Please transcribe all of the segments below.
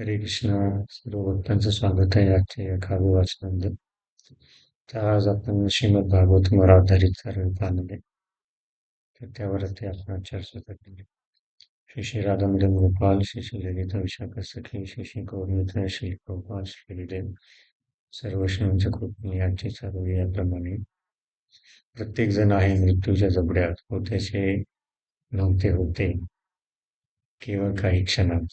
हरे कृष्ण सर्व भक्तांचं स्वागत आहे आजच्या या काव्य वाचनामध्ये. तर आज आपण श्रीमद भागवतवर आधारित सर्व पाहिले आहे. तर त्यावरती आपण चर्चा करणार श्री श्री राधामध्ये गोपाल श्री श्री ललिता विशाखा सखी श्री श्री गौरमित्र श्री गोपाल श्री हरिदेव सर्व श्रींच्या कृपणी यांची सर्व याप्रमाणे प्रत्येक जण आहे मृत्यूच्या जबड्यात. होत्याचे नव्हते होते केवळ काही क्षणात.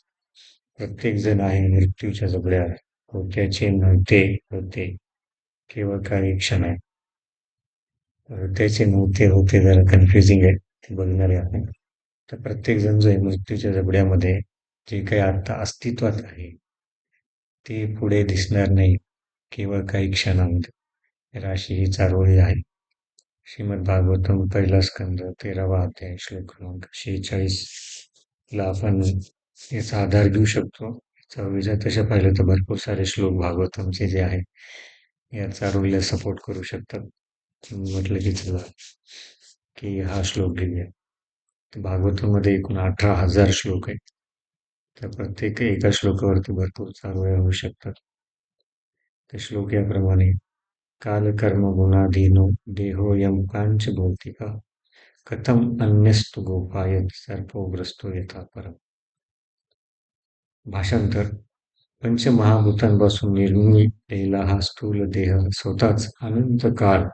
प्रत्येक जण आहे मृत्यूच्या जबड्यात होत्याचे नव्हते होते. केवळ काही क्षण आहे हृदयाचे नव्हते होते जरा कन्फ्युजिंग आहे. ते बघणारे आपण. तर प्रत्येक जण जो आहे मृत्यूच्या जबड्यामध्ये जे काही आत्ता अस्तित्वात आहे ते पुढे दिसणार नाही. केवळ काही क्षणामध्ये. राशी ही चारोळी आहे. श्रीमद भागवतम पहिला स्कंद तेरावा अध्याय श्लोक क्रमांक शेहेचाळीस ला आपण याचा आधार घेऊ शकतो. चवीच्या तशा पाहिलं तर भरपूर सारे श्लोक भागवतमचे जे आहे या चारोळीला सपोर्ट करू शकतात. म्हटलं की चला की हा श्लोक घेऊया. तर भागवतामध्ये एकूण अठरा हजार श्लोक आहेत. तर प्रत्येक एका श्लोकावरती भरपूर चारोळ्या होऊ शकतात. तर श्लोक याप्रमाणे काल कर्म गुणाधीनो देहो यम कांच भौतिका कथम अन्यस्तु गोपायत सर्पोग्रस्तो यथा परम. भाषांतर. पंचमहाभूतांपासून निर्मिलेला हा स्थूल देह स्वतःच अनंत काळ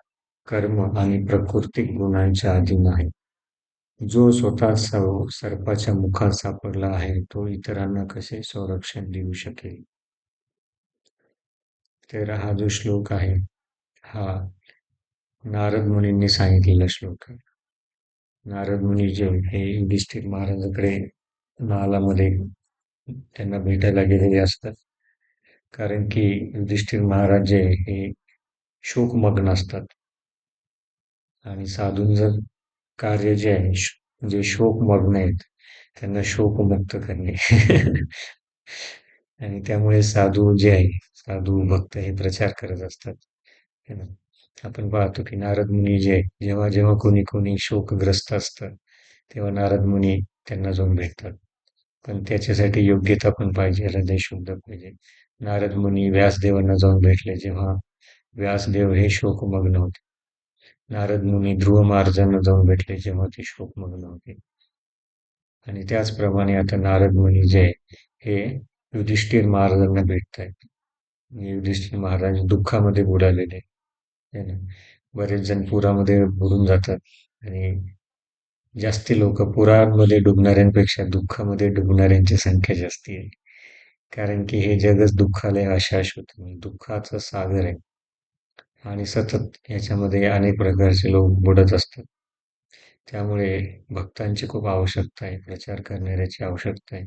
कर्म आणि प्राकृतिक गुणांच्या अधीन आहे. जो स्वतः सर्पाच्या मुखात सापडला आहे तो इतरांना कसे संरक्षण देऊ शकेल? तेरा हा जो श्लोक आहे हा नारद मुनींनी सांगितलेला श्लोक आहे. नारद मुनी जे हे युधिष्ठिर महाराजाकडे नालामध्ये त्यांना भेटायला गेलेले असतात. कारण की युधिष्ठिर महाराज जे हे शोकमग्न असतात. आणि साधूंचं कार्य जे आहे जे शोकमग्न आहेत त्यांना शोकमुक्त करणे. आणि त्यामुळे साधू जे आहे साधू भक्त हे प्रचार करत असतात. आपण पाहतो की नारद मुनी जे जेव्हा जेव्हा कोणी कोणी शोकग्रस्त असतं तेव्हा नारद मुनी त्यांना जाऊन भेटतात. पण त्याच्यासाठी योग्यता पण पाहिजे हृदय शुद्ध पाहिजे. नारद मुनी व्यासदेवांना जाऊन भेटले जेव्हा व्यासदेव हे शोकमग्न होते. नारद मुनी ध्रुव महाराजांना जाऊन भेटले जेव्हा ते शोकमग्न होते. आणि त्याचप्रमाणे आता नारद मुनी जे हे युधिष्ठिर महाराजांना भेटत आहेत युधिष्ठिर महाराज दुःखामध्ये बुडालेले बरेच जण पुरामध्ये बुडून जातात. आणि जास्ती लोक पुरामध्ये डुबणाऱ्यांपेक्षा दुःखामध्ये डुबणाऱ्यांची संख्या जास्ती आहे. कारण की हे जगच दुःखालय अशाश्वत. दुःखाचं सागर आहे. आणि सतत याच्यामध्ये अनेक प्रकारचे लोक बुडत असतात. त्यामुळे भक्तांची खूप आवश्यकता आहे. प्रचार करणाऱ्याची आवश्यकता आहे.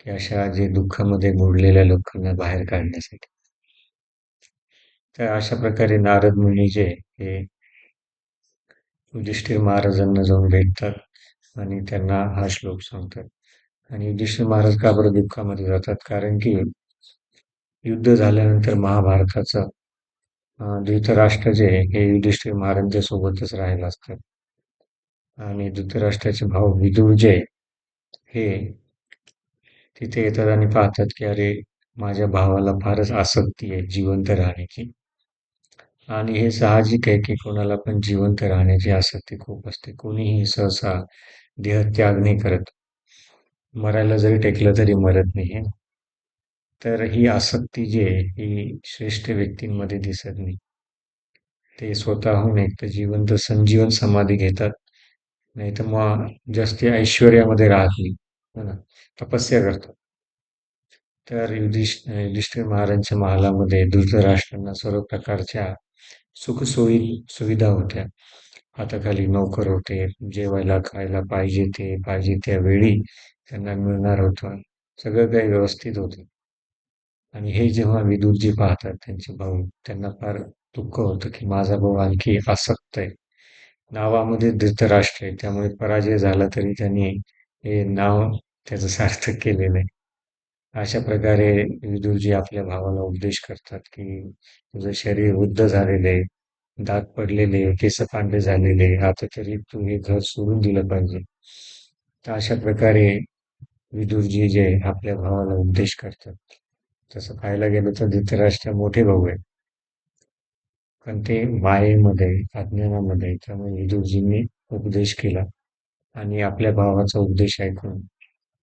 की अशा जे दुःखामध्ये बुडलेल्या लोकांना बाहेर काढण्यासाठी. तर अशा प्रकारे नारद मुनी जे हे युधिष्ठिर महाराजांना जाऊन भेटतात आणि त्यांना हा श्लोक सांगतात. आणि युधिष्ठिर महाराज का बरं दुःखामध्ये जातात? कारण की युद्ध झाल्यानंतर महाभारताचं धृतराष्ट्र जे हे युधिष्ठिर महाराजांच्या सोबतच राहायला असतात आणि धृतराष्ट्राचे भाऊ विदुर जे हे तिथे येतात आणि पाहतात की अरे माझ्या भावाला फारच आसक्ती आहे जिवंत राहण्याची. आणि हे साहजिक आहे की कोणाला पण जिवंत राहण्याची आसक्ती खूप असते. कोणीही सहसा देहत्याग नाही करत. मरायला जरी टेकलं तरी मरत नाही तर ही आसक्ती जी आहे ही श्रेष्ठ व्यक्तींमध्ये दिसत नाही. ते स्वतःहून एक तर जिवंत संजीवन समाधी घेतात. नाही तर मग जास्त ऐश्वर्यामध्ये राहत नाही. हो ना? तपस्या करतात. तर युधिष्ठ युधिष्ठिर महाराजांच्या महालामध्ये धृतराष्ट्रांना सर्व प्रकारच्या सुखसोयी सुविधा होत्या. हाताखाली नोकर होते जेवायला खायला पाहिजे ते पाहिजे त्या वेळी त्यांना मिळणार होतं. सगळं काही व्यवस्थित होतं. आणि हे जेव्हा विदुरजी पाहतात त्यांचे भाऊ त्यांना फार दुःख होतं की माझा भाऊ आणखी आसक्त आहे. नावामध्ये धृतराष्ट्र आहे त्यामुळे पराजय झाला तरी त्यांनी हे नाव त्याचं सार्थक केलेलं आहे. अशा प्रकारे विदुरजी आपल्या भावाला उपदेश करतात की तुझं शरीर वृद्ध झालेले दात पडलेले केस पांढरे झालेले आता तरी तू हे घर सोडून दिलं पाहिजे. तर अशा प्रकारे विदुरजी जे आपल्या भावाला उपदेश करतात. तसं पाहायला गेलं तर धृतराष्ट्र मोठे भाऊ आहे पण ते मायेमध्ये अज्ञानामध्ये त्यामुळे विदुरजींनी उपदेश केला आणि आपल्या भावाचा उपदेश ऐकून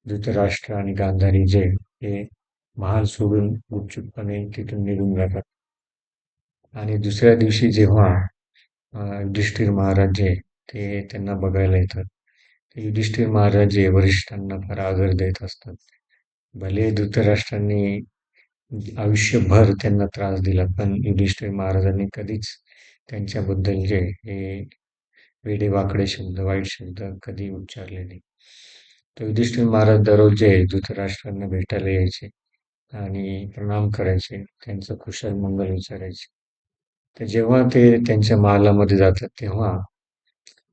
धृतराष्ट्र आणि गांधारी जे हे महाल सोडून गुपचूपपणे तिथून निघून जातात. आणि दुसऱ्या दिवशी जेव्हा युधिष्ठिर महाराज जे ते त्यांना बघायला येतात. ते युधिष्ठिर महाराज जे वरिष्ठांना फार आदर देत असतात. भले धृतराष्ट्रांनी आयुष्यभर त्यांना त्रास दिला पण युधिष्ठिर महाराजांनी कधीच त्यांच्याबद्दल जे हे वेडे वाकडे शब्द वाईट शब्द कधी उच्चारले नाही. तर युधिष्ठिर महाराज दररोज जे धृतराष्ट्रांना भेटायला यायचे आणि प्रणाम करायचे त्यांचं कुशल मंगल विचारायचे. तर जेव्हा ते त्यांच्या महालामध्ये जातात तेव्हा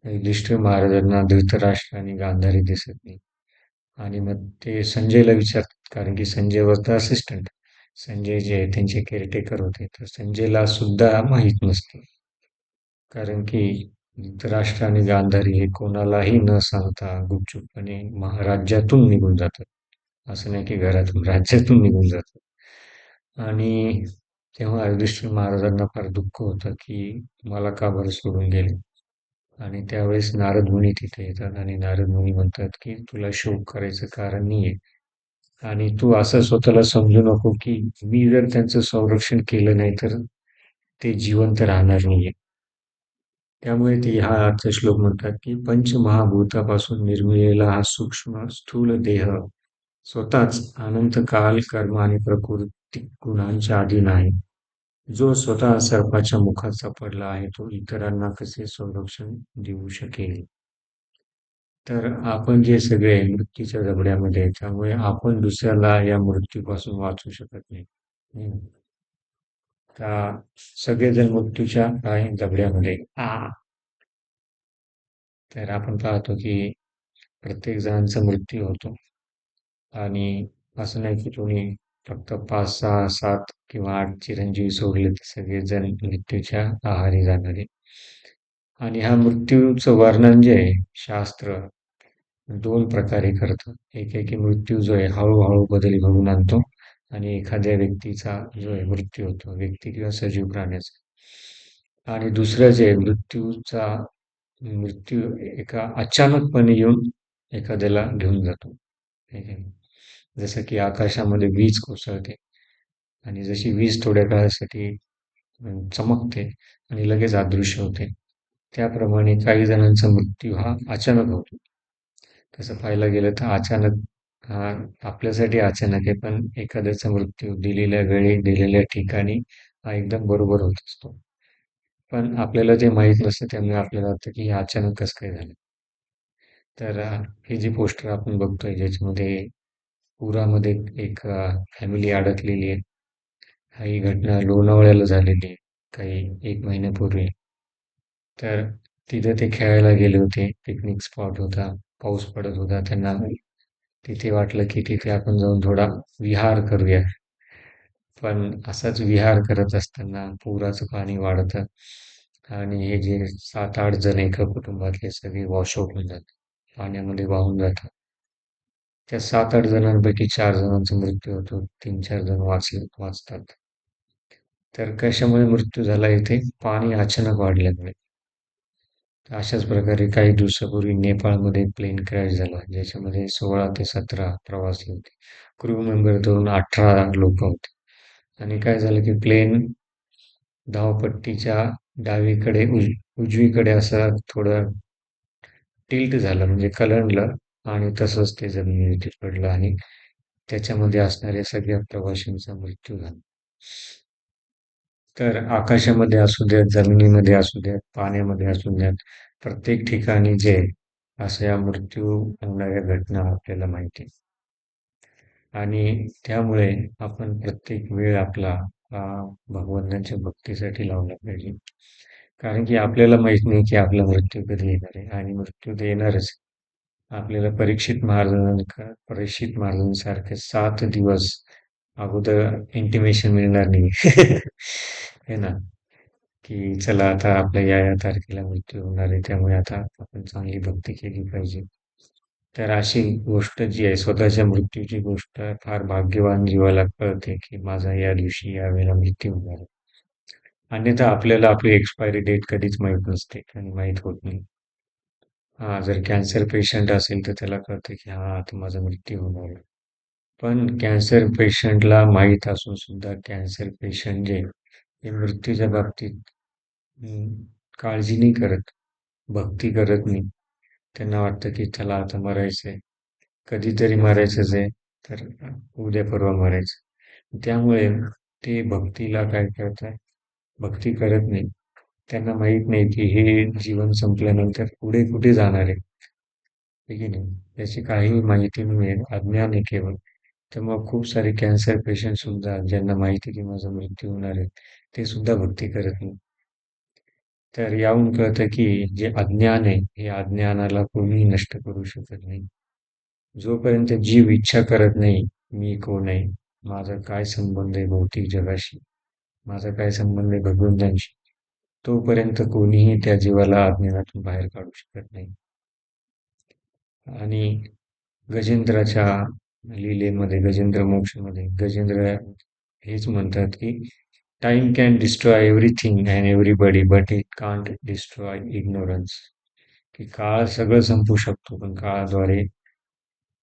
युधिष्ठिर महाराजांना धृतराष्ट्र आणि गांधारी दिसत नाही. आणि मग ते संजयला विचारतात कारण की संजय वरचा असिस्टंट संजय जे त्यांचे केअरटेकर होते. तर संजयला सुद्धा माहीत नसते. कारण की धृतराष्ट्र आणि गांधारी हे कोणालाही न सांगता गुपचूपपणे महाराज्यातून निघून जातात. असं नाही की घरातून राज्यातून निघून जातात. आणि तेव्हा युधिष्ठिर महाराजांना फार दुःख होतं की मला का बरं सोडून गेले? आणि त्यावेळेस नारद मुनी तिथे येतात आणि नारद मुनी म्हणतात की तुला शोक करायचं कारण नाही आहे आणि तू असं स्वतःला समजू नको की मी जर त्यांचं संरक्षण केलं नाही तर ते जिवंत राहणार नाहीये. त्यामुळे ते हा अर्थ श्लोक म्हणतात की पंचमहाभूतापासून निर्मिलेला हा सूक्ष्म स्थूल देह स्वतःच अनंत काल कर्म आणि प्रकृती गुणांच्या अधीन आहे. जो स्वतः सर्पाच्या मुखात सापडला आहे तो इतरांना कसे संरक्षण देऊ शकेल? तर आपण जे सगळे मृत्यूच्या जबड्यामध्ये त्यामुळे आपण दुसऱ्याला या मृत्यूपासून वाचू शकत नाही. सगळेजण मृत्यूच्या काही जबड्यामध्ये आ तर आपण पाहतो की प्रत्येक जणांचा मृत्यू होतो. आणि असं नाही की कोणी फक्त पाच सहा सात किंवा आठ चिरंजीवी सोडले तर सगळेजण मृत्यूच्या आहारी जाणारे. आणि हा मृत्यूचं वर्णन जे आहे शास्त्र दोन प्रकारे करतं. एक आहे की मृत्यू जो आहे हळूहळू बदल घडून आणतो. आणि एखाद्या व्यक्तीचा जो आहे मृत्यू होतो व्यक्ती किंवा सजीव प्राण्याचा. आणि दुसरं जे मृत्यूचा मृत्यू एका अचानकपणे येऊन एखाद्याला घेऊन जातो. जसं की आकाशामध्ये वीज कोसळते आणि जशी वीज थोड्या काळासाठी चमकते आणि लगेच अदृश्य होते त्याप्रमाणे काही जणांचा मृत्यू हा अचानक होतो. तसं पाहायला गेलं तर अचानक हा आपल्यासाठी अचानक आहे पण एखाद्याचा मृत्यू दिलेल्या वेळी दिलेल्या ठिकाणी हा एकदम बरोबर होत असतो. पण आपल्याला ते माहीत नसतं त्यामुळे आपल्याला वाटतं की हे अचानक कसं काय झालं. तर हे जे पोस्टर आपण बघतोय ज्याच्यामध्ये पुरामध्ये एक फॅमिली अडकलेली आहे. ही घटना लोणावळ्याला झालेली आहे काही एक महिन्यापूर्वी. तर तिथं ते खेळायला गेले होते पिकनिक स्पॉट होता पाऊस पडत होता त्यांना तिथे वाटलं की तिथे आपण जाऊन थोडा विहार करूया. पण असाच विहार करत असताना पुराचं पाणी वाढतं आणि हे जे सात आठ जण एका कुटुंबातले सगळे वॉशआउट होऊन जातात. पाण्यामध्ये वाहून जातात. त्या सात आठ जणांपैकी चार जणांचा मृत्यू होतो. तीन चार जण वाचले वाचतात. तर कशामुळे मृत्यू झाला इथे? पाणी अचानक वाढल्यामुळे. अशाच प्रकारे काही दिवसापूर्वी नेपाळमध्ये प्लेन क्रॅश झाला ज्याच्यामध्ये सोळा ते सतरा प्रवासी होते. क्रू मेंबर धरून अठरा लोक होते. आणि काय झालं की प्लेन धावपट्टीच्या डावीकडे उज उजवीकडे असं थोडं टिल्ट झालं म्हणजे कलंडलं आणि तसंच ते जमिनीवरती पडलं आणि त्याच्यामध्ये असणाऱ्या सगळ्या प्रवाशांचा मृत्यू झाला. तर आकाशामध्ये असू द्यात जमिनीमध्ये असू द्यात पाण्यामध्ये असू द्यात प्रत्येक ठिकाणी जे अशा मृत्यू होणाऱ्या घटना आपल्याला माहिती आणि त्यामुळे आपण प्रत्येक वेळ आपला भगवंतांच्या भक्तीसाठी लावला पाहिजे. कारण की आपल्याला माहीत नाही की आपला मृत्यू कधी येणार आहे आणि मृत्यू तर येणारच आपल्याला परीक्षित महाराजांना परीक्षित महाराजांसारखे सात दिवस अगोदर इंटिमेशन मिळणार नाही. आहे ना की चला आता आपल्या या या तारखेला मृत्यू होणार आहे त्यामुळे आता आपण चांगली भक्ती केली पाहिजे तर अशी गोष्ट जी आहे स्वतःच्या मृत्यूची गोष्ट फार भाग्यवान जीवाला कळते की माझा या दिवशी या वेळेला मृत्यू होणार आहे. अन्यथा आपल्याला आपली एक्सपायरी डेट कधीच माहीत नसते आणि माहीत होत नाही. हा जर कॅन्सर पेशंट असेल तर त्याला कळतं की हा आता माझा मृत्यू होणार आहे. पण कॅन्सर पेशंटला माहीत असून सुद्धा कॅन्सर पेशंट जे हे मृत्यूच्या बाबतीत काळजी नाही करत, भक्ती करत नाही. त्यांना वाटतं की चला आता मरायचंय, कधीतरी मरायचंच आहे, तर उद्या परवा मरायचं. त्यामुळे ते भक्तीला काय करतात, भक्ती करत नाही. त्यांना माहीत नाही की हे जीवन संपल्यानंतर पुढे कुठे जाणार आहे. की नाही? याची काहीही माहिती नाही अज्ञान आहे केवळ. तेव्हा खूप सारे कॅन्सर पेशंट सुद्धा ज्यांना माहिती की माझा मृत्यू होणार आहे, ते सुद्धा भक्ती करत नाही. तर याहून कळतं की जे अज्ञान आहे, हे अज्ञानाला कोणीही नष्ट करू शकत नाही. जोपर्यंत जीव इच्छा करत नाही, मी कोण आहे, माझा काय संबंध आहे भौतिक जगाशी, माझा काय संबंध आहे भगवंतांशी, तोपर्यंत कोणीही त्या जीवाला अज्ञानातून बाहेर काढू शकत नाही. आणि गजेंद्राच्या लीलेमध्ये गजेंद्र मोक्षमध्ये. गजेंद्र हेच म्हणतात की time can destroy everything and everybody but it can't destroy ignorance की काळ सगळं संपू शकतो पण काळाद्वारे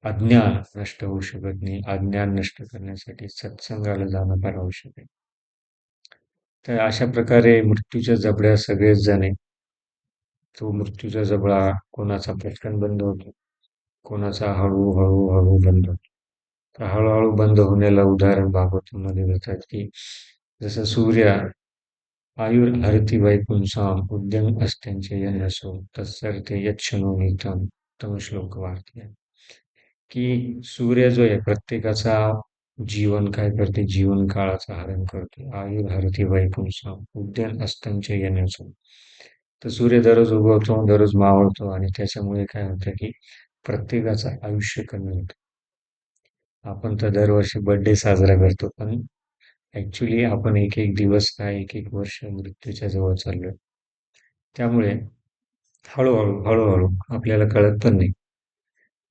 अज्ञान नष्ट होऊ शकत नाही. अज्ञान नष्ट करण्यासाठी सत्संगाला जाणं फार आवश्यक आहे. तर अशा प्रकारे मृत्यूच्या जबड्या सगळेच जण तो मृत्यूचा जबडा कोणाचा पटकन बंद होतो? कोणाचा हळूहळू हळू बंद होतो? तर हळूहळू बंद होण्याला उदाहरण भागवतामध्ये देतात की जसं सूर्य आयुर हरती वैकुंसाम उद्यम अस्त्यांचे यशो तत्सरते यक्षणो नितम तम श्लोक वाढते की सूर्य जो आहे प्रत्येकाचा जीवन काय करते? जीवन काळाचं हरण करते. आयुर हरती वैकुंसाम उद्यम अस्त्यांचे यशो तर सूर्य दररोज उगवतो दररोज मावळतो आणि त्याच्यामुळे काय होतं की प्रत्येकाचं आयुष्य कमी होतं. आपण तर दरवर्षी बर्थडे साजरा करतो पण ॲक्च्युली आपण एक एक दिवस काय एक एक वर्ष मृत्यूच्या जवळ चाललोय. त्यामुळे हळूहळू हळूहळू आपल्याला कळत पण नाही.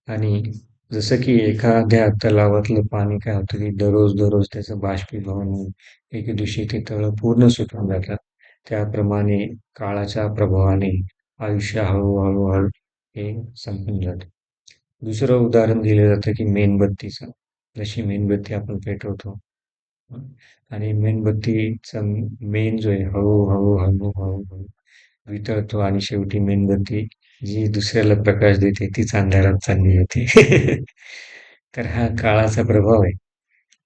आणि जसं की एखाद्या तलावातलं पाणी काय होतं की दररोज दररोज त्याचं बाष्पीभवन होऊन एके दिवशी ते तळ पूर्ण सुटून जातात. त्याप्रमाणे काळाच्या प्रभावाने आयुष्य हळूहळू हळू हे संपून जातं. दुसरं उदाहरण दिलं जातं की मेणबत्तीचं. जशी मेणबत्ती आपण पेटवतो. आणि मेणबत्तीचा मेन जो आहे हळूहळू हळू हळूहळू वितळतो आणि शेवटी मेणबत्ती जी दुसऱ्याला प्रकाश देते तीच अंधारात चालली होती तर हा काळाचा प्रभाव आहे.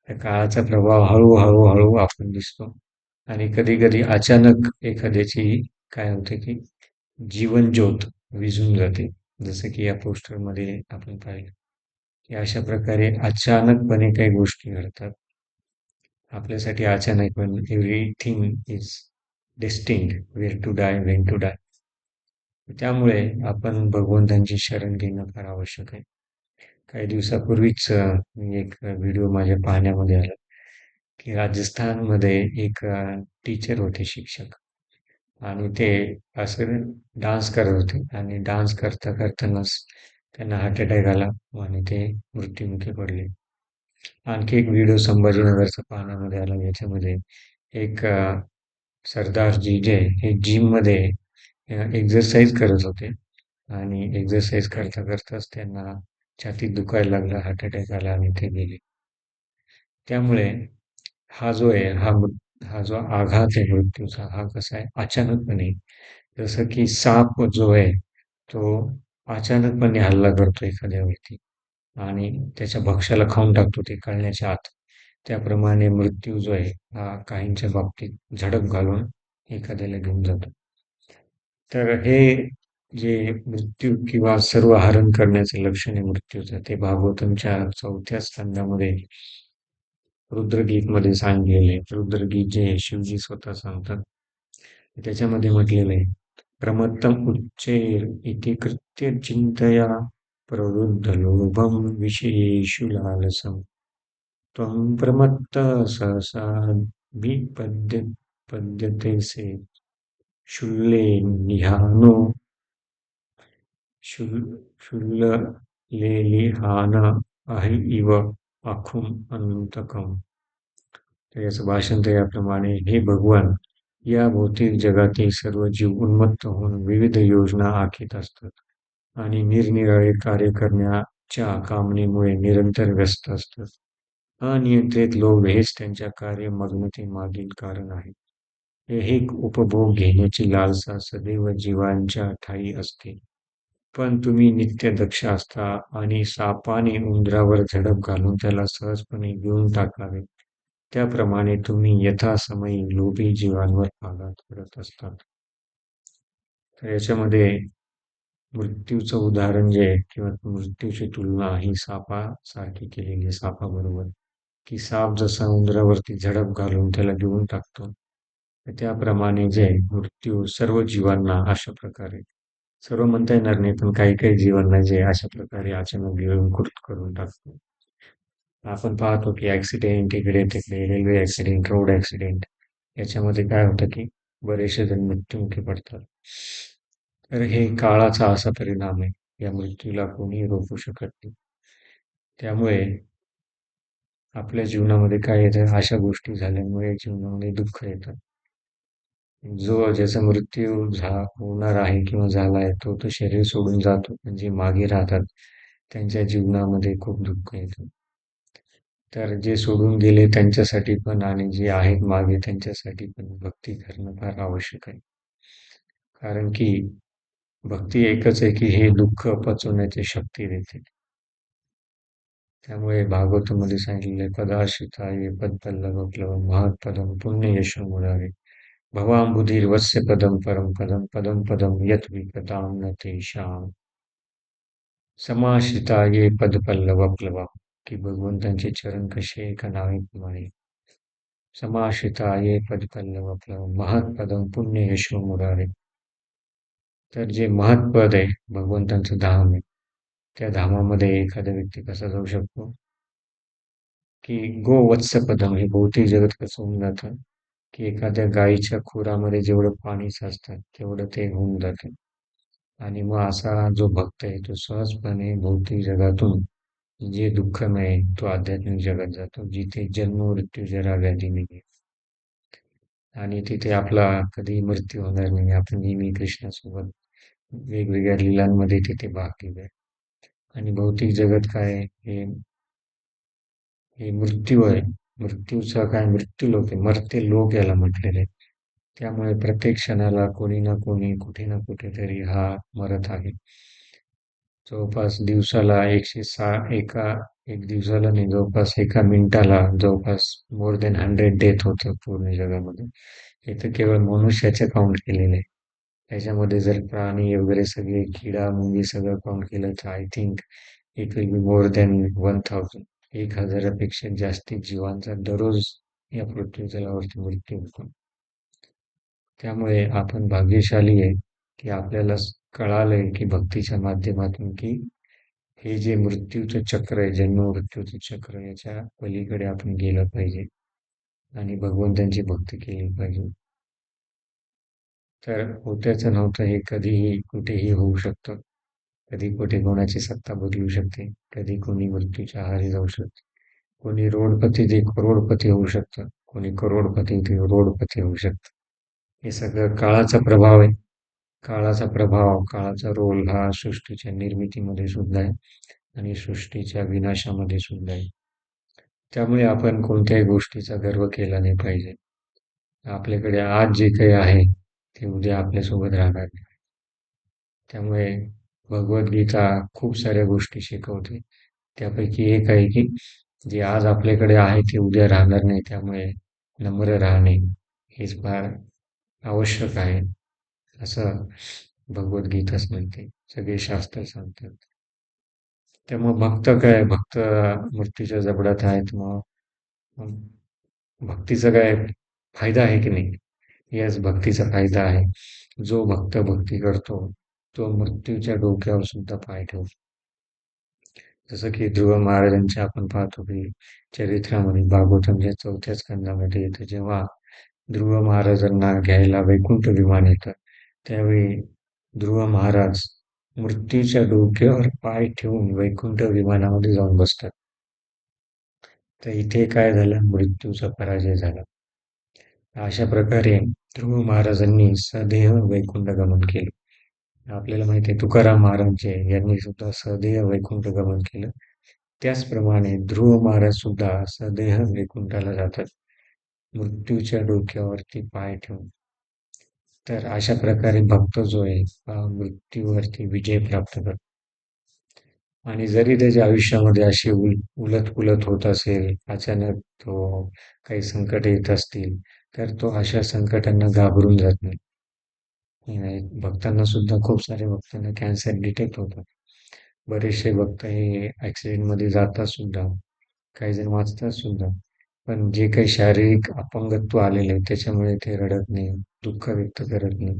काळाचा प्रभाव हळूहळू हळू आपण दिसतो. आणि कधी कधी अचानक एखाद्याची काय होते की जीवनज्योत विझून जाते. जसं की या पोस्टरमध्ये आपण पाहिलं. या अशा प्रकारे अचानकपणे काही गोष्टी घडतात. आपल्यासाठी अचानक पण everything is destined where to die when to die त्यामुळे आपण भगवंतांची शरण घेणं फार आवश्यक आहे. काही दिवसापूर्वीच मी एक व्हिडिओ माझ्या पाहण्यामध्ये आला की राजस्थानमध्ये एक टीचर होते शिक्षक. आणि ते असं डान्स करत होते. आणि डान्स करता करतानाच त्यांना हार्ट अटॅक आला आणि ते मृत्युमुखी पडले. आणखी एक व्हिडिओ संभाजीनगरचा पाहण्यामध्ये आला. याच्यामध्ये एक सरदारजी जे हे जिममध्ये एक्झरसाईज करत होते. आणि एक्झरसाईज करता करताच त्यांना छातीत दुखायला लागला हार्ट अटॅक आला आणि ते गेले. त्यामुळे हा जो आहे हा हा जो आघात आहे मृत्यूचा हा कसा आहे? अचानकपणे जसं की साप जो आहे तो अचानकपणे हल्ला करतो एखाद्या व्यक्ती आणि त्याच्या भक्ष्याला खाऊन टाकतो ते कळण्याच्या आत. त्याप्रमाणे मृत्यू जो आहे हा काहींच्या बाबतीत झडप घालून एखाद्याला घेऊन जातो. तर हे जे मृत्यू किंवा सर्व हरण करण्याचे लक्षण आहे मृत्यूचं ते भागवतमच्या चौथ्या स्कंदामध्ये रुद्रगीतमध्ये सांगलेले रुद्रगीत जे शिवजी स्वतः सांगतात. त्याच्यामध्ये म्हटलेलं आहे प्रमत्तम उच्चैर इति कृत्य चिंतया प्रवृद्ध लोभम विशेषु लालसम त्वं प्रमत्त सहसा विपद्य पद्यते से। शुल्ले निहानो। शुल्ल लेलिहान आहे इव आखुम अनंतकम तर याचं भाषण तर याप्रमाणे हे भगवान। या भौतिक जगातील सर्व जीव उन्मत्त होऊन विविध योजना आखीत असतात आणि निरनिराळे कार्य करण्याच्या कामनेमुळे निरंतर व्यस्त असतात. अनियंत्रित लोभ हेच त्यांच्या कार्यमग्नते मागील कारण आहे हे उपभोग घेण्याची लालसा सदैव जीवांच्या ठाई असते. पण तुम्ही नित्य दक्ष असता आणि सापाने उंदरावर झडप घालून त्याला सहजपणे घेऊन टाकावे. त्याप्रमाणे तुम्ही यथासमयी लोभी जीवांवर आघात करत असतात. तर याच्यामध्ये मृत्यूचं उदाहरण जे आहे किंवा मृत्यूची तुलना ही सापासारखी केलेली सापाबरोबर. की साप जसा उंदरावरती झडप घालून त्याला घेऊन टाकतो त्याप्रमाणे जे मृत्यू सर्व जीवांना अशा प्रकारे सर्व म्हणता येणार नाही पण काही काही जीवांना जे अशा प्रकारे अचानक घेऊन कृत करून टाकतो. आपण पाहतो की ऍक्सिडेंट इकडे तिकडे रेल्वे ऍक्सिडेंट रोड ऍक्सिडेंट याच्यामध्ये काय होतं की बरेचसे जण मृत्युमुखी पडतात. तर हे काळाचा असा परिणाम आहे. या मृत्यूला कोणी रोखू शकत नाही. त्यामुळे आपल्या जीवनामध्ये काय येतं? अशा गोष्टी झाल्यामुळे जीवनामध्ये दुःख येतं. जो ज्याचा मृत्यू झा होणार आहे किंवा झाला आहे तो तो शरीर सोडून जातो. पण जे मागे राहतात. त्यांच्या जीवनामध्ये खूप दुःख येतं. तर जे सोडून गेले त्यांच्यासाठी पण आणि जे आहेत मागे त्यांच्यासाठी पण भक्ती करणं फार आवश्यक आहे. कारण की भक्ती एकच आहे की हे दुःख पचवण्याची शक्ती देते. त्यामुळे भागवतमध्ये सांगितले पदाश्रिताये पदपल्लव महत्पदम पुण्य यश बुधिर वत्स्य पदम परम पदम पदम पदम यत विपदाम न तेषाम समाश्रिता ये पद पल्लव प्लवा की भगवंतांचे चरण कसे एका नावेप्रमाणे समाश्रिता ये पद आपलं महत्पदम पुण्य यशो मुरारे. तर जे महत्पद आहे भगवंतांचं धाम आहे त्या धामामध्ये एखादा व्यक्ती कसा जाऊ शकतो? की गो वत्स पदम हे भौतिक जगत कसं होऊन जातं? की एखाद्या गायीच्या खुरामध्ये जेवढं पाणी साचतात तेवढं ते होऊन जातं. आणि मग असा जो भक्त आहे तो सहजपणे भौतिक जगातून जे दुःख नाही तो आध्यात्मिक जगात जातो जिथे जन्म मृत्यू जरा व्याधी नाही आणि तिथे आपला कधी मृत्यू होणार नाही. आपण नेहमी कृष्णासोबत वेगवेगळ्या लिलांमध्ये तिथे भाग घेऊया. आणि भौतिक जगत काय हे हे मृत्यू आहे. मृत्यूचा काय? मृत्यू लोक आहे. मरते लोक याला म्हटलेले त्यामुळे प्रत्येक क्षणाला कोणी ना कोणी कुठे ना कुठेतरी हा मरत आहे. जवळपास दिवसाला एकशे सहा एका एक दिवसाला नाही जवळपास एका मिनिटाला जवळपास मोर देन हंड्रेड डेथ होतं पूर्ण जगामध्ये. हे तर केवळ मनुष्याचे काउंट केलेले आहे. त्याच्यामध्ये जर प्राणी वगैरे सगळे किडा मुंगी सगळं काउंट केलं तर I think it will be more than one thousand एक हजारापेक्षा जास्ती जीवांचा दररोज या पृथ्वीतलावरती मृत्यू होतो. त्यामुळे आपण भाग्यशाली आहे की आपल्याला कळालंय की भक्तीच्या माध्यमातून की हे जे मृत्यूचं चक्र आहे जन्म मृत्यूचं चक्र याच्या पलीकडे आपण गेलं पाहिजे आणि भगवंतांची भक्ती केली पाहिजे. तर होत्याचं नव्हतं हे कधीही कुठेही होऊ शकतं. कधी कुठे कोणाची सत्ता बदलू शकते कधी कोणी मृत्यूच्या आहारी जाऊ शकते. कोणी रोडपती ते करोडपती होऊ शकतं कोणी करोडपती ते रोडपती होऊ शकतं. हे सगळं काळाचा प्रभाव आहे. काळाचा प्रभाव काळाचा रोल हा सृष्टीच्या निर्मितीमध्ये सुद्धा आहे आणि सृष्टीच्या विनाशामध्ये सुद्धा आहे. त्यामुळे आपण कोणत्याही गोष्टीचा गर्व केला नाही पाहिजे. आपल्याकडे आज जे काही आहे ते उद्या आपल्यासोबत राहणार नाही. त्यामुळे भगवद्गीता खूप साऱ्या गोष्टी शिकवते. त्यापैकी एक आहे की जे आज आपल्याकडे आहे ते उद्या राहणार नाही. त्यामुळे नम्र राहणे हेच फार आवश्यक आहे. असं भगवद्गीताच म्हणते. सगळे शास्त्र सांगतात. त्यामुळे भक्त काय? भक्त मृत्यूच्या जबड्यात आहेत. मग भक्तीचा काय फायदा आहे की नाही? याच भक्तीचा फायदा आहे. जो भक्त भक्ती करतो तो मृत्यूच्या डोक्यावर सुद्धा पाय ठेवतो. जसं की ध्रुव महाराजांच्या आपण पाहतो की चरित्रामध्ये भागवतांच्या चौथ्या स्कंदामध्ये येतं. जेव्हा ध्रुव महाराजांना घ्यायला वैकुंठ विमान येतं त्यावेळी ध्रुव महाराज मृत्यूच्या डोक्यावर पाय ठेवून वैकुंठ विमानामध्ये जाऊन बसतात. तर इथे काय झालं? मृत्यूचा पराजय झाला. अशा प्रकारे ध्रुव महाराजांनी सदेह वैकुंठ गमन केलं. आपल्याला माहिती आहे तुकाराम महाराज यांनी सुद्धा सदेह वैकुंठ गमन केलं. त्याचप्रमाणे ध्रुव महाराज सुद्धा सदेह वैकुंठाला जातात. मृत्यूच्या डोक्यावरती पाय ठेवून. तर अशा प्रकारे भक्त जो आहे मृत्यूवरती विजय प्राप्त करतो. आणि जरी त्याच्या आयुष्यामध्ये अशी उल उलत पुलत होत असेल अचानक तो काही संकट येत असतील तर तो अशा संकटांना घाबरून जात नाही. भक्तांना सुद्धा खूप सारे भक्तांना कॅन्सर डिटेक्ट होतात. बरेचसे भक्त हे ॲक्सिडेंटमध्ये जातात सुद्धा काही जण वाचतात सुद्धा. पण जे काही शारीरिक अपंगत्व आलेले आहे त्याच्यामुळे ते रडत नाही दुःख व्यक्त करत नाही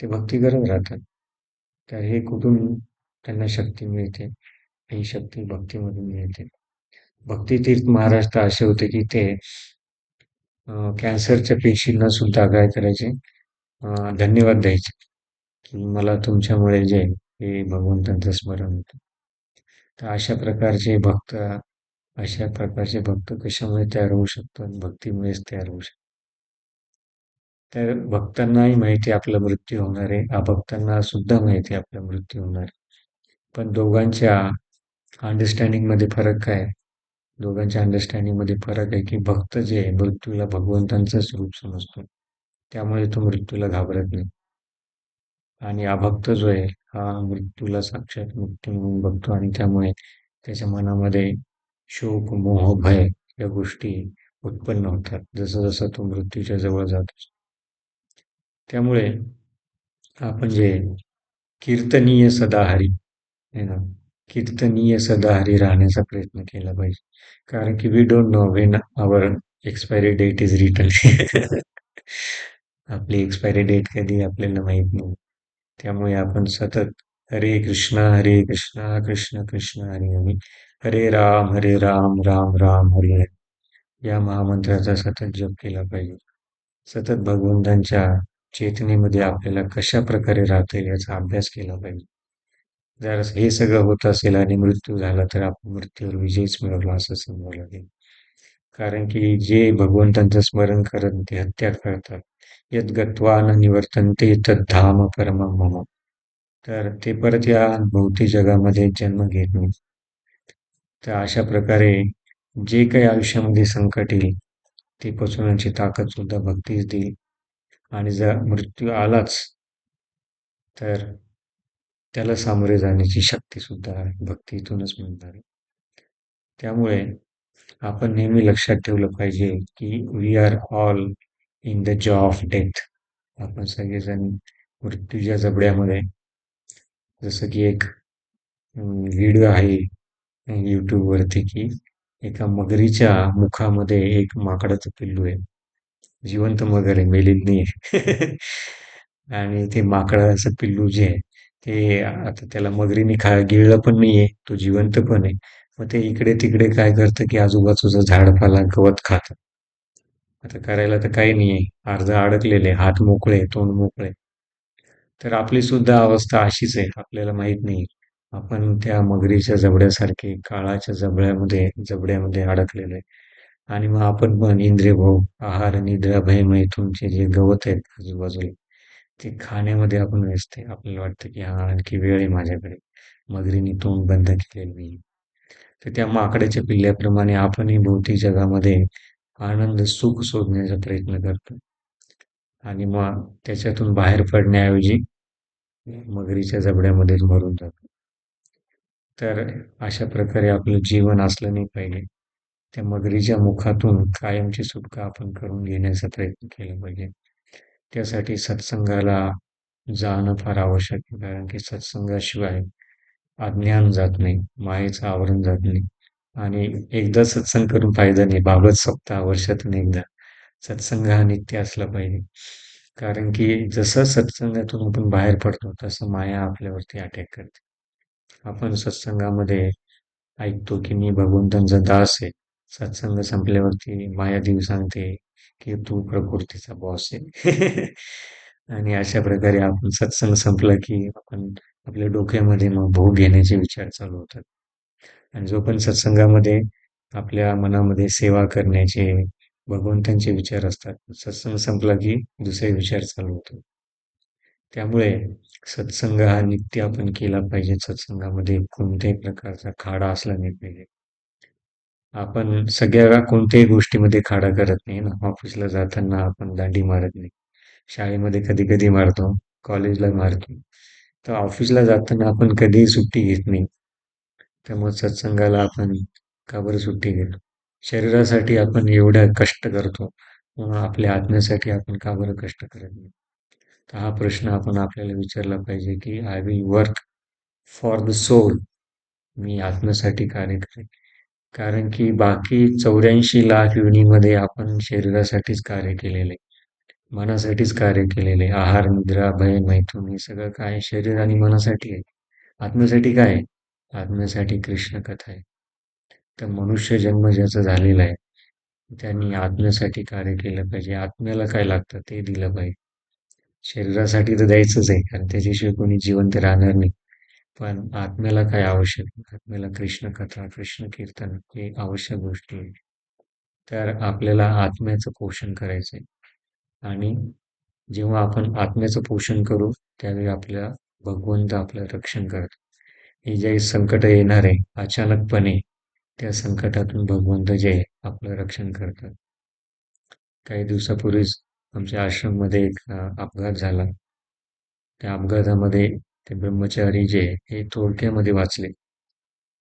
ते भक्ती करत राहतात. तर हे कुठून त्यांना शक्ती मिळते? ही शक्ती भक्तीमधून मिळते. भक्तितीर्थ महाराष्ट्र असे होते की ते कॅन्सरच्या पेशींना सुद्धा काय करायचे. धन्यवाद द्यायचे की मला तुमच्यामुळे जे हे भगवंतांचं स्मरण होतं. तर अशा प्रकारचे भक्त अशा प्रकारचे भक्त कशामुळे तयार होऊ शकतात भक्तीमुळेच तयार होऊ शकतात तर भक्तांनाही माहिती आपला मृत्यू होणार आहे. अभक्तांना सुद्धा माहिती आपला मृत्यू होणार आहे. पण दोघांच्या अंडरस्टँडिंगमध्ये फरक काय? दोघांच्या अंडरस्टँडिंगमध्ये फरक आहे की भक्त जे आहे मृत्यूला भगवंतांचंच रूप समजतो. त्यामुळे तो मृत्यूला घाबरत नाही. आणि अभक्त जो आहे हा मृत्यूला साक्षात मुक्ती म्हणून बघतो आणि त्यामुळे त्याच्या मनामध्ये शोक मोह भय या गोष्टी उत्पन्न होतात जसं जसं तो मृत्यूच्या जवळ जातो त्यामुळे आपण जे कीर्तनीय सदाहरी आहे ना कीर्तनीय सदाहरी राहण्याचा प्रयत्न केला पाहिजे. कारण की we don't know when our expiry date is return आपली एक्सपायरी डेट कधी आपल्याला माहीत नाही. त्यामुळे आपण सतत हरे कृष्णा हरे कृष्णा कृष्ण कृष्ण हरे हरे हरे राम हरे राम राम राम हरे हरे. या महामंत्राचा सतत जप केला पाहिजे. सतत भगवंतांच्या चेतनेमध्ये आपल्याला कशा प्रकारे राहता येईल याचा अभ्यास केला पाहिजे. जर हे सगळं होत असेल आणि मृत्यू झाला तर आपण मृत्यूवर विजयच मिळवला असं समजावं लागेल. कारण की जे भगवंतांचं स्मरण करत ते हत्या करतात यद गत्वा न निवर्तनते धाम परम मम. तर ते परत या भौतिक जगामध्ये जन्म घेत नाही तर अशा प्रकारे जे काही आयुष्यामध्ये संकट येईल ते पचवण्याची ताकद सुद्धा भक्तीच देईल. आणि जर मृत्यू आलाच तर त्याला सामोरे जाण्याची शक्ती सुद्धा भक्तीतूनच मिळणार आहे. त्यामुळे आपण नेहमी लक्षात ठेवलं पाहिजे की we are all in the jaw of death आपण सगळेजण मृत्यूच्या जबड्यामध्ये जसं की एक व्हिडिओ आहे यूट्यूबवरती की एका मगरीच्या मुखामध्ये एक माकडाचं पिल्लू आहे. जिवंत मगर आहे मेलीत नाही आणि ते माकडाचं पिल्लू जे आहे ते आता त्याला मगरीने खा गिळलं पण नाहीये तो जिवंत पण आहे. मग ते इकडे तिकडे काय करतं की आजूबाजूचं झाडपाला गवत खात. आता करायला तर काही नाहीये. अर्ध अडकलेले हात मोकळे तोंड मोकळे. तर आपली सुद्धा अवस्था अशीच आहे आपल्याला माहीत नाही आपण त्या मगरीच्या जबड्यासारखे काळाच्या जबड्यामध्ये जबड्यामध्ये अडकलेलो आहे आणि मग आपण पण इंद्रियभोग आहार निद्रा भयमय तुमचे जे गवत आहेत आजूबाजूला ते खाण्यामध्ये आपण व्यस्त आहे. आपल्याला वाटतं की हा आणखी वेळ आहे माझ्याकडे. मगरीने तोंड बंद केलेलं नाही तर त्या माकडाच्या पिल्ल्याप्रमाणे आपणही भोवती जगामध्ये आनंद सुख शोधण्याचा प्रयत्न करतो. आणि मग त्याच्यातून बाहेर पडण्याऐवजी मगरीच्या जबड्यामध्येच मरून जातो. तर अशा प्रकारे आपलं जीवन असलं नाही पाहिजे. त्या मगरीच्या मुखातून कायमची सुटका आपण करून घेण्याचा प्रयत्न केला पाहिजे. त्यासाठी सत्संगाला जाणं फार आवश्यक आहे कारण की सत्संगाशिवाय अज्ञान जात नाही मायेचं आवरण जात नाही. आणि एकदा सत्संग करून फायदा नाही बाबत सप्ताह वर्षातून एकदा. सत्संग हा नित्य असला पाहिजे. कारण की जसं सत्संगातून आपण बाहेर पडतो तसं माया आपल्यावरती अटॅक करते. आपण सत्संगामध्ये ऐकतो की मी भगवंतांचा दास आहे. सत्संग संपल्यावरती माया देव सांगते की तू प्रकृतीचा बॉस आहे. आणि अशा प्रकारे आपण सत्संग संपला की आपण आपल्या डोक्यामध्ये मग भोग घेण्याचे विचार चालू होतात. आणि जो पण सत्संगामध्ये आपल्या मनामध्ये सेवा करण्याचे भगवंतांचे विचार असतात सत्संग संपला की दुसरे विचार चालू होतो त्यामुळे सत्संग हा नित्य आपण केला पाहिजे. सत्संगामध्ये कोणत्याही प्रकारचा खाडा असला नाही पाहिजे. आपण सगळ्या कोणत्याही गोष्टीमध्ये खाडा करत नाही ना. ऑफिसला जाताना आपण दांडी मारत नाही. शाळेमध्ये कधी कधी मारतो कॉलेजला मारतो. तर ऑफिसला जाताना आपण कधीही सुट्टी घेत नाही. त्यामुळे सत्संगाला आपण का बरं सुट्टी घेतो? शरीरासाठी आपण एवढ्या कष्ट करतो. मग आपल्या आत्म्यासाठी आपण का बरं कष्ट करत नाही? तर हा प्रश्न आपण आपल्याला विचारला पाहिजे की I will work for the soul मी आत्म्यासाठी कार्य करेन. कारण की बाकी चौऱ्याऐंशी लाख युनिमध्ये आपण शरीरासाठीच कार्य केलेले मनासाठीच कार्य केलेले आहार निद्रा भय मैथून हे सगळं काय शरीर आणि मनासाठी आहे? आत्म्यासाठी काय आहे? आत्म्यासाठी कृष्ण कथा आहे. तर मनुष्य जन्म ज्याचा झालेला आहे त्यांनी आत्म्यासाठी कार्य केलं पाहिजे. आत्म्याला काय लागतं ते दिलं पाहिजे. शरीरासाठी तर द्यायचंच आहे कारण त्याच्याशिवाय कोणी जिवंत राहणार नाही. पण आत्म्याला काय आवश्यक? आत्म्याला कृष्ण कथा कृष्ण कीर्तन हे आवश्यक गोष्टी आहे तर आपल्याला आत्म्याचं पोषण करायचं आहे आणि जेव्हा आपण आत्म्याचं पोषण करू त्यावेळी आपल्या भगवंत आपलं रक्षण करतो. हे जे संकट येणार आहे अचानकपणे त्या संकटातून भगवंत जे आपलं रक्षण करतात. काही दिवसापूर्वीच आमच्या आश्रममध्ये एक अपघात झाला. त्या अपघातामध्ये ते ब्रह्मचारी जे हे थोडक्यामध्ये वाचले.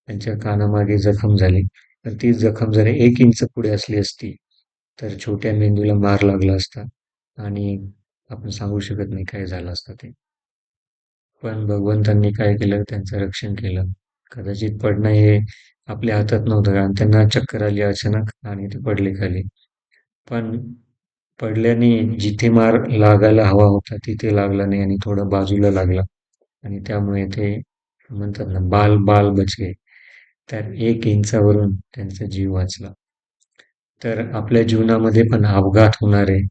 त्यांच्या कानामागे जखम झाली. तर ती जखम जर एक इंच पुढे असली असती तर छोट्या मेंदूला मार लागला असता आणि आपण सांगू शकत नाही काय झालं असतं ते. पण भगवंतांनी काय केलं? त्यांचं रक्षण केलं. कदाचित पडणं हे आपल्या हातात नव्हतं कारण त्यांना चक्कर आली अचानक आणि ते पडले खाली. पण पडल्याने जिथे मार लागायला हवा होता तिथे लागला नाही आणि थोडं बाजूला लागला. आणि त्यामुळे ते म्हणतात ना बाल बाल बचले. तर एक इंचावरून त्यांचा जीव वाचला. तर आपल्या जीवनामध्ये पण अपघात होणार आहे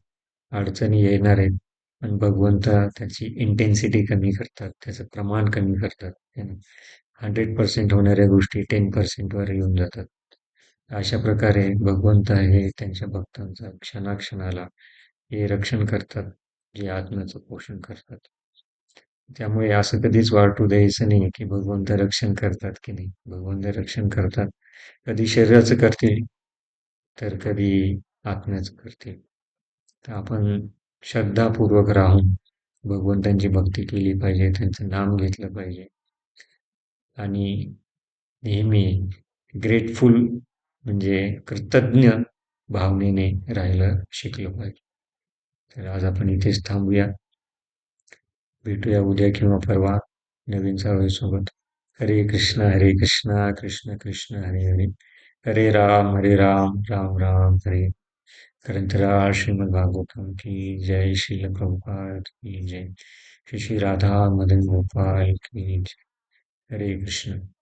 अडचणी येणार आहेत. पण भगवंत त्याची इंटेन्सिटी कमी करतात त्याचं प्रमाण कमी करतात. हंड्रेड पर्सेंट होणाऱ्या गोष्टी टेन पर्सेंटवर येऊन जातात. अशा प्रकारे भगवंत हे त्यांच्या भक्तांचा क्षणाक्षणाला हे रक्षण करतात जे आत्म्याचं पोषण करतात. त्यामुळे असं कधीच वाटू द्यायचं नाही की भगवंत रक्षण करतात की नाही. भगवंत रक्षण करतात. कधी शरीराचं करतील तर कधी आत्म्याचं करतील. तर आपण श्रद्धापूर्वक राहून भगवंतांची भक्ती केली पाहिजे त्यांचं नाम घेतलं पाहिजे. आणि नेहमी ग्रेटफुल कृतज्ञ भावनेने राहायला शिकलं पाहिजे. तर आज आपण इथेच थांबूया. भेटूया उद्या किंवा परवा नवीन सोबत हरे कृष्ण हरे कृष्ण कृष्ण कृष्ण, हरे हरे. हरे राम हरे राम राम राम, हरे. ग्रंथराज श्रीमद भागवतम की जय श्रील प्रभुपाद की जय. श्री श्री राधा मदन गोपाल की जय. हरे कृष्ण.